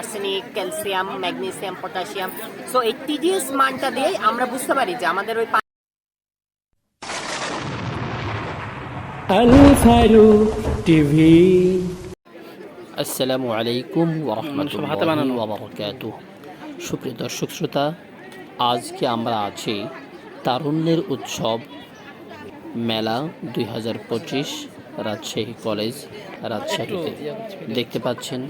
Arsenic calcium magnesium potassium so এই TDS মানটা দিয়ে আমরা বুঝতে পারি যে আমাদের ওই টিভি। আসসালামু আলাইকুম। ওয়াবারাকাতুহ সুপ্রিয় দর্শক শ্রোতা আজকে আমরা আছি তারুণ্যের উৎসব মেলা দুই হাজার পঁচিশ। রাজশাহী কলেজ রাজশাহীতে দেখতে পাচ্ছেন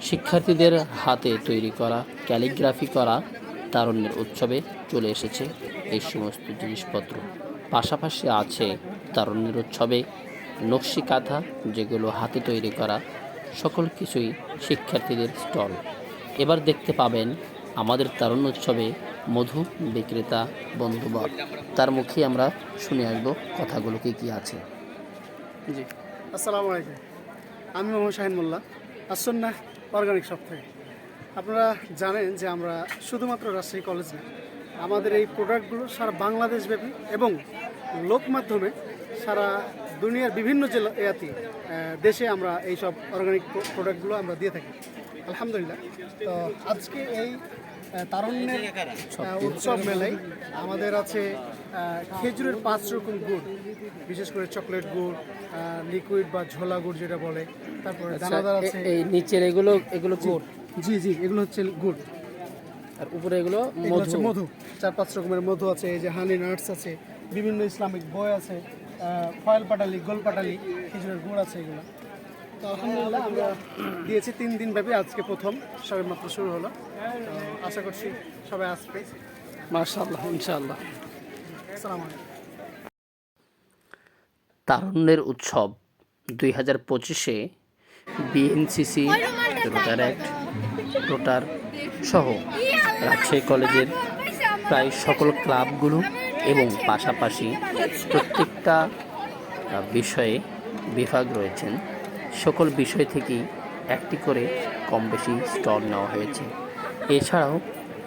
শিক্ষার্থীদের হাতে তৈরি করা ক্যালিগ্রাফি করা তারুণ্যের উৎসবে চলে এসেছে এই সমস্ত জিনিসপত্র। পাশাপাশি আছে তারুণ্যের উৎসবে নকশি কাঁথা যেগুলো হাতে তৈরি করা সকল কিছুই শিক্ষার্থীদের স্টল। এবার দেখতে পাবেন আমাদের তারুণ্য উৎসবে মধু বিক্রেতা বন্ধুবর। তার মুখে আমরা শুনে আসব কথাগুলো কি কী আছে। জি। আসসালামু আলাইকুম। আমি মোহাম্মদ শাহিন মোল্লা, আসন্না অর্গানিক শপ থেকে। আপনারা জানেন যে আমরা শুধুমাত্র রাজশাহী কলেজ না, আমাদের এই প্রোডাক্টগুলো সারা বাংলাদেশ ব্যাপী এবং লোক মাধ্যমে সারা দুনিয়ার বিভিন্ন জেলা, এয়াতি দেশে আমরা এই সব অর্গানিক প্রোডাক্টগুলো আমরা দিয়ে থাকি। আলহামদুলিল্লাহ। তো আজকে এই তারুণ্যের উৎসব মেলায় আমাদের আছে খেজুরের পাঁচ রকম গুড় বিশেষ করে চকলেট গুড় লিকুইড বা ঝোলা গুড় যেটা বলে তারপরে দানাদার আছে। এই নিচের এগুলো এগুলো গুড়। জি জি এগুলো হচ্ছে গুড়। আর উপরে এগুলো এগুলো মধু। মধু। চার পাঁচ রকমের মধু আছে এই যে হানি নাটস আছে বিভিন্ন ইসলামিক বই আছে ফয়েল পাটালি গোল পাটালি খেজুরের গুড় আছে এগুলো। তো আলহামদুলিল্লাহ আমরা দিয়েছি তিন দিন ব্যাপী আজকে প্রথম সবে মাত্র শুরু হলো। আশা করছি সবাই আসবে। মাশাআল্লাহ ইনশাআল্লাহ। আসসালামু তারুণ্যের উৎসব দুই হাজার পঁচিশে বিএনসিসি রোটার অ্যাক্ট রোটার সহ রাজশাহী কলেজের প্রায় সকল ক্লাবগুলো এবং পাশাপাশি প্রত্যেকটা বিষয়ে বিভাগ রয়েছেন। সকল বিষয় থেকেই একটি করে কম বেশি স্টল নেওয়া হয়েছে। এছাড়াও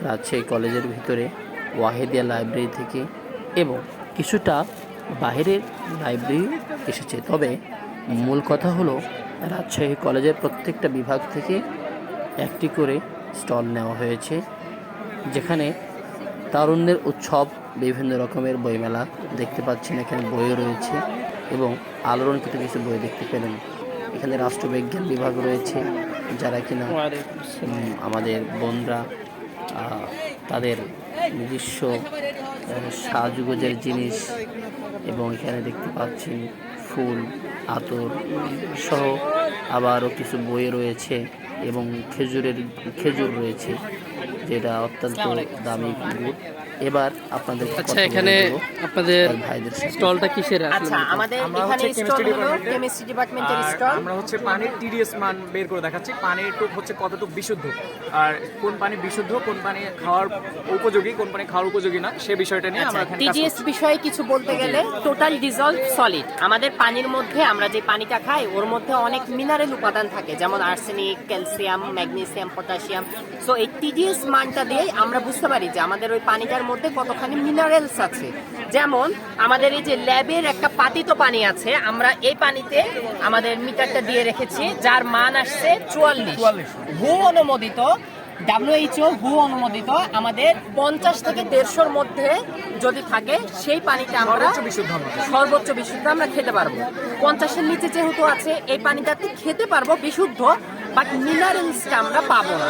রাজশাহী কলেজের ভিতরে ওয়াহেদিয়া লাইব্রেরি থেকে এবং কিছুটা বাইরের লাইব্রেরি এসেছে। তবে মূল কথা হলো, রাজশাহী কলেজের প্রত্যেকটা বিভাগ থেকে একটি করে স্টল নেওয়া হয়েছে, যেখানে তারুণ্যের উৎসব, বিভিন্ন রকমের বইমেলা দেখতে পাচ্ছেন। এখানে বইও রয়েছে এবং আলোড়ন কিছু কিছু বই দেখতে পেলেন। এখানে রাষ্ট্রবিজ্ঞান বিভাগ রয়েছে, যারা কিনা আমাদের বোনরা তাদের নিজস্ব সাজগোজের জিনিস এবং এখানে দেখতে পাচ্ছেন ফুল, আতর সহ আবারও কিছু বই রয়েছে এবং খেজুরের, খেজুর রয়েছে, যেটা অত্যন্ত দামি গুড় এবার আপনাদের আচ্ছা এখানে আপনাদের ভাইদের স্টলটা কিসের আছে? আচ্ছা আমাদের আমরা এখানে হচ্ছে স্টল হলো কেমিস্ট্রি ডিপার্টমেন্টের স্টল। আমরা হচ্ছে পানির টিডিএস মান বের করে দেখাচ্ছি। পানির টুক হচ্ছে কতটুকু বিশুদ্ধ? আর কোন পানি বিশুদ্ধ কোন পানি খাওয়ার উপযোগী কোন পানি খাওয়ার উপযোগী না সে বিষয়টা নিয়ে আমরা এখানে কাজ বিষয়ে কিছু বলতে গেলে টোটাল ডিজলভ সলিড আমাদের পানির মধ্যে আমরা যে পানিটা খাই ওর মধ্যে অনেক মিনারেল উপাদান থাকে যেমন arsenic calcium magnesium potassium so এই টিডিএস মানটা দিয়ে আমরা বুঝতে পারি যে আমাদের ওই পানিটার মধ্যে কতখানি মিনারেলস আছে। যেমন আমাদের এই যে ল্যাবের একটা পাতিত পানি আছে আমরা এই পানিতে আমাদের মিটারটা দিয়ে রেখেছি যার মান আসছে চুয়াল্লিশ। হু অনুমোদিত ডাব্লিউএইচও হু অনুমোদিত আমাদের পঞ্চাশ থেকে দেড়শোর মধ্যে যদি থাকে সেই পানিটা আমরা সর্বোচ্চ বিশুদ্ধ সর্বোচ্চ বিশুদ্ধ আমরা খেতে পারব। পঞ্চাশের নিচে যেহেতু আছে এই পানিটাতে খেতে পারব বিশুদ্ধ বাট মিনারেলসটা আমরা পাবো না।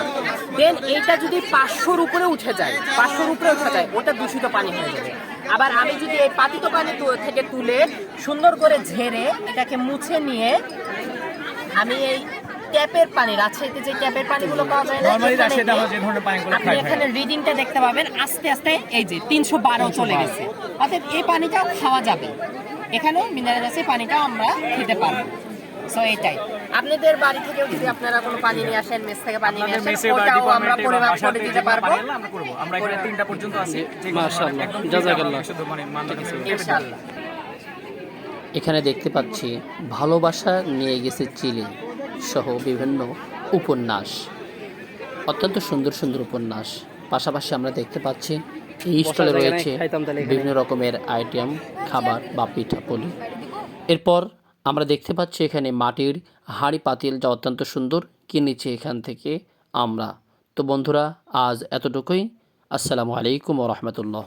দেন এইটা যদি পাঁচশোর উপরে উঠে যায় পাঁচশোর উপরে উঠে যায় ওটা দূষিত পানি হয়ে যাবে। আবার আমি যদি এই পাতিত পানি থেকে তুলে সুন্দর করে ঝেড়ে এটাকে মুছে নিয়ে আমি এই ট্যাপের পানি রাজশাহীতে যে ট্যাপের পানিগুলো পাওয়া যায় না আপনি এখানে রিডিংটা দেখতে পাবেন আস্তে আস্তে এই যে তিনশো বারো চলে গেছে। অর্থাৎ এই পানিটাও খাওয়া যাবে। এখানেও মিনারেল আছে এই পানিটাও আমরা খেতে পারব। সো এটাই। আপনাদের বাড়ি থেকেও যদি আপনারা কোনো পানি নিয়ে আসেন মেস থেকে পানি নিয়ে আসেন ওটাও আমরা পরিমাপ করে দিতে পারব। আমরা করব। আমরা এখানে তিনটা পর্যন্ত আছি মাশাআল্লাহ, জাযাকাল্লাহ। বিশুদ্ধ মানে ইনশাআল্লাহ। এখানে দেখতে পাচ্ছি ভালোবাসা নিয়ে গেছে চিলি সহ বিভিন্ন উপন্যাস। অত্যন্ত সুন্দর সুন্দর উপন্যাস। পাশাপাশি আমরা দেখতে পাচ্ছি এই স্টলে রয়েছে। বিভিন্ন রকমের আইটেম খাবার বা পিঠাপুলি। এরপর আমরা দেখতে পাচ্ছি এখানে মাটির হাঁড়ি পাতিল যা অত্যন্ত সুন্দর কিনেছি এখান থেকে আমরা? তো বন্ধুরা, আজ এতটুকুই। আসসালামু আলাইকুম রহমতুল্লাহ।